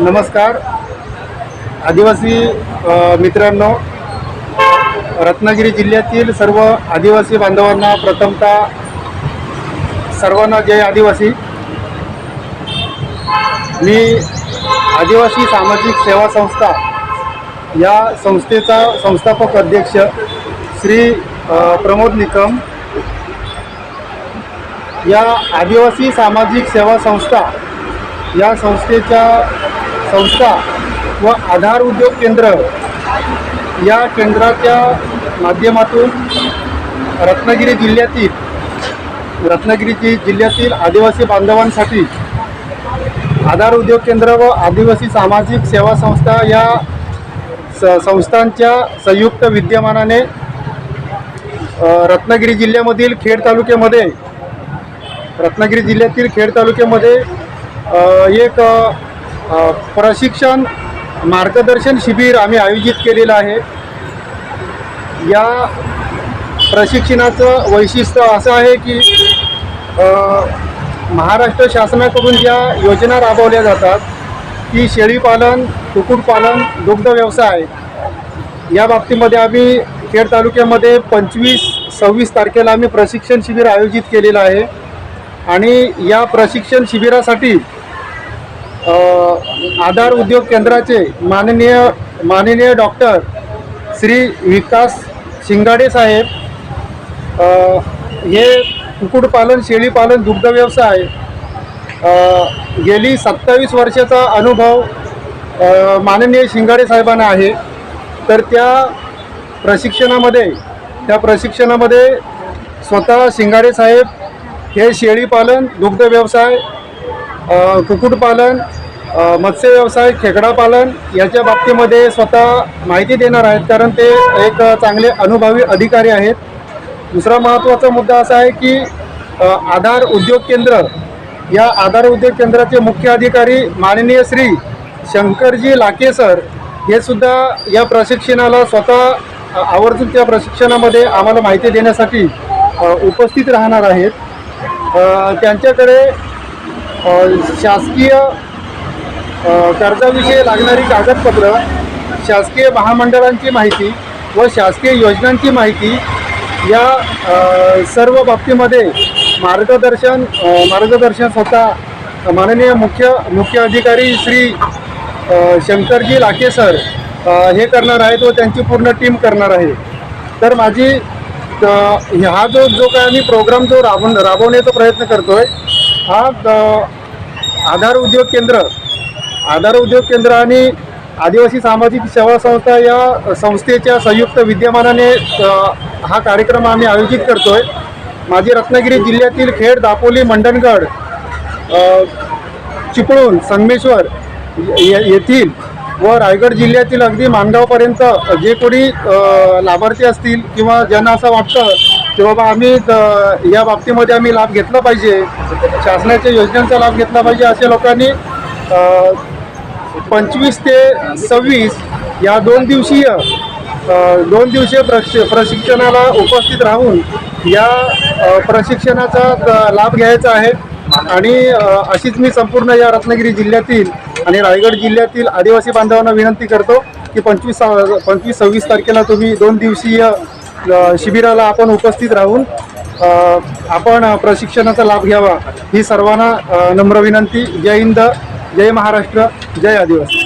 नमस्कार. आदिवासी मित्रांनो रत्नागिरी जिल्ह्यातील सर्व आदिवासी बांधवांना प्रथमतः सर्वांना जय आदिवासी. मी आदिवासी सामाजिक सेवा संस्था या संस्थेचा संस्थापक अध्यक्ष श्री प्रमोद निकम या आदिवासी सामाजिक सेवा संस्था या संस्थेच्या संस्था व आधार उद्योग केंद्र या केंद्राच्या माध्यमातून रत्नागिरी जिल्ह्यातील रत्नागिरीची जिल्ह्यातील आदिवासी बांधवांसाठी आधार उद्योग केंद्र व आदिवासी सामाजिक सेवा संस्था या स संस्थांच्या संयुक्त विद्यमानाने रत्नागिरी जिल्ह्यामधील खेड तालुक्यामध्ये रत्नागिरी जिल्ह्यातील खेड तालुक्यामध्ये एक प्रशिक्षण मार्गदर्शन शिबिर आम्ही आयोजित केलेलं आहे. या प्रशिक्षणाचं वैशिष्ट्य असं आहे की महाराष्ट्र शासनाकडून ज्या योजना राबवल्या जातात की शेळीपालन कुक्कुटपालन दुग्ध व्यवसाय या बाबतीमध्ये आम्ही खेड तालुक्यामध्ये पंचवीस सव्वीस तारखेला आम्ही प्रशिक्षण शिबिर आयोजित केलेलं आहे. आणि या प्रशिक्षण शिबिरासाठी आधार उद्योग केंद्राचे माननीय माननीय डॉक्टर श्री विकास शिंगाडे साहेब हे कुक्कुटपालन शेळीपालन दुग्ध व्यवसाय गेली सत्तावीस वर्षाचा अनुभव माननीय शिंगाडे साहेबांना आहे. तर त्या प्रशिक्षणामध्ये त्या प्रशिक्षणामध्ये स्वतः शिंगाडे साहेब हे शेळीपालन दुग्ध व्यवसाय कुक्कुटपालन मत्स्य व्यवसाय खेकडा पालन याच्या बाबतीमध्ये स्वतः माहिती देणार आहेत. कारण ते एक चांगले अनुभवी अधिकारी आहेत. दुसरा महत्त्वाचा मुद्दा असा आहे की आधार उद्योग केंद्र या आधार उद्योग केंद्राचे मुख्य अधिकारी माननीय श्री शंकरजी लाके सर हे सुद्धा या प्रशिक्षणाला स्वतः आवर्जून त्या प्रशिक्षणामध्ये आम्हाला माहिती देण्यासाठी उपस्थित राहणार आहेत. त्यांच्याकडे शासकीय कर्जाविषयी लागणारी कागदपत्रं शासकीय महामंडळांची माहिती व शासकीय योजनांची माहिती या सर्व बाबतीमध्ये मार्गदर्शन मार्गदर्शन स्वतः माननीय मुख्य मुख्य अधिकारी श्री शंकरजी लाके सर हे करणार आहेत व त्यांची पूर्ण टीम करणार आहे. तर माझी हा जो जो काय आम्ही प्रोग्राम जो राबवून राबवण्याचा प्रयत्न करतो आहे हा आधार उद्योग केंद्र आधार उद्योग केंद्र आणि आदिवासी सामाजिक सेवा संस्था या संस्थेच्या संयुक्त विद्यमानाने हा कार्यक्रम आम्ही आयोजित करतो आहे माझी रत्नागिरी जिल्ह्यातील खेड दापोली मंडणगड चिपळूण संगमेश्वर ये- येथील व रायगड जिल्ह्यातील अगदी माणगावपर्यंत जे कोणी लाभार्थी असतील किंवा ज्यांना असं वाटतं की बाबा आम्ही या बाबतीमध्ये आम्ही लाभ घेतला पाहिजे. शासनाच्या योजनांचा लाभ घेतला पाहिजे अशा लोकांनी पंचवीस ते सव्वीस या दोन दिवसीय दोन दिवसीय प्रश प्रशिक्षणाला उपस्थित राहून या प्रशिक्षणाचा लाभ घ्यायचा आहे. आणि अशीच मी संपूर्ण या रत्नागिरी जिल्ह्यातील आणि रायगड जिल्ह्यातील आदिवासी बांधवांना विनंती करतो की पंचवीस पंचवीस सव्वीस तारखेला तुम्ही दोन दिवसीय शिबिराला आपण उपस्थित राहून आपण प्रशिक्षणाचा लाभ घ्यावा ही सर्वांना नम्र विनंती. जय हिंद जय महाराष्ट्र जय आदिवासी.